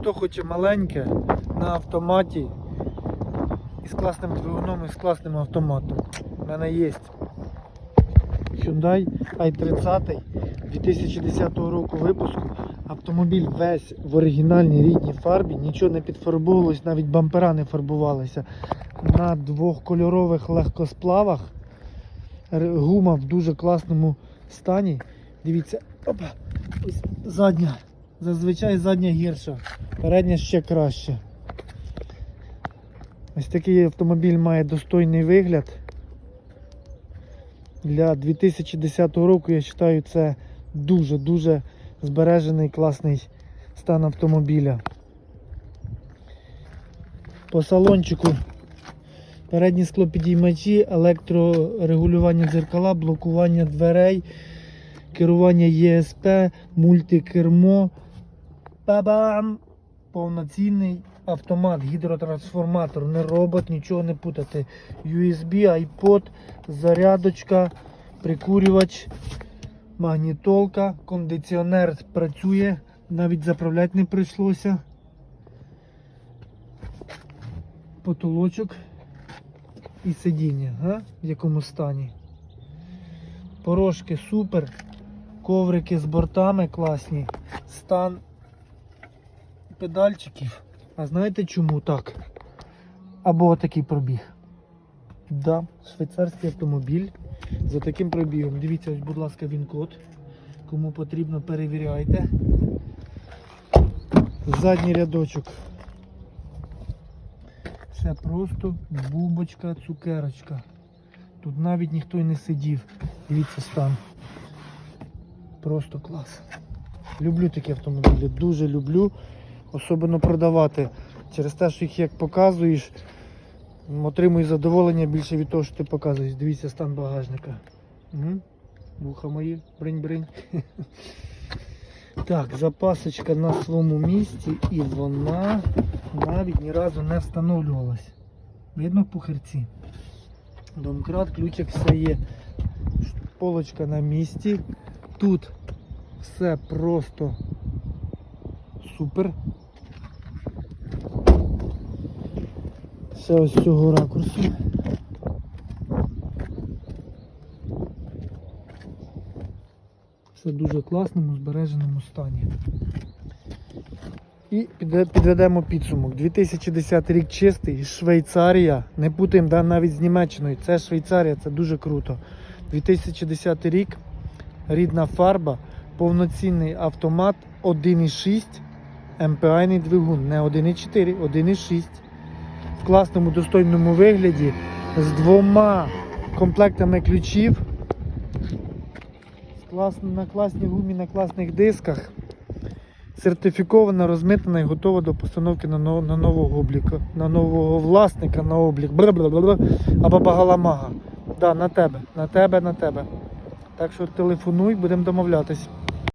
Хто хоче маленьке на автоматі із класним двигуном і з класним автоматом. У мене є Hyundai i30 2010 року випуску. Автомобіль весь в оригінальній рідній фарбі, нічого не підфарбовувалось, навіть бампера не фарбувалися. На двохкольорових легкосплавах. Гума в дуже класному стані. Дивіться, опа, ось задня. Зазвичай задня гірша, передня ще краще. Ось такий автомобіль має достойний вигляд. Для 2010 року я вважаю це дуже-дуже збережений класний стан автомобіля. По салончику передні склопідіймачі, електрорегулювання дзеркала, блокування дверей, керування ЄСП, мультикермо. Ба-бам! Повноцінний автомат, гідротрансформатор, не робот, нічого не путати. USB, iPod, зарядочка, прикурювач, магнітолка, кондиціонер працює, навіть заправляти не прийшлося. Потолочок і сидіння, га? в якому стані. Порошки супер, коврики з бортами класні, стан педальчиків. А знаєте чому так? Або такий пробіг. Да, швейцарський автомобіль за таким пробігом. Дивіться, ось, будь ласка, він код. Кому потрібно, перевіряйте. Задній рядочок. Все просто бубочка, цукерочка. Тут навіть ніхто й не сидів. Дивіться стан. Просто клас. Люблю такі автомобілі, дуже люблю. Особливо продавати. Через те, що їх як показуєш, отримуєш задоволення більше від того, що ти показуєш. Дивіться стан багажника. Вуха мої, бринь-бринь. Так, запасочка на своєму місці і вона навіть ні разу не встановлювалась. Видно пухарці. Домкрат, ключик все є. Полочка на місці. Тут все просто супер. Все ось з цього ракурсу. Все дуже класному, збереженому стані. І підведемо підсумок. 2010 рік чистий, Швейцарія. Не путаємо да, навіть з Німеччиною. Це Швейцарія, це дуже круто. 2010 рік, рідна фарба, повноцінний автомат 1,6 МПАйний двигун, не 1,4, 1,6. В класному достойному вигляді з двома комплектами ключів. На класній гумі, на класних дисках. Сертифікована, розмитнена і готова до постановки на, но- на нового обліку, на нового власника на облік. Або багаламага. Да, на тебе, на тебе, на тебе. Так що телефонуй, будемо домовлятись.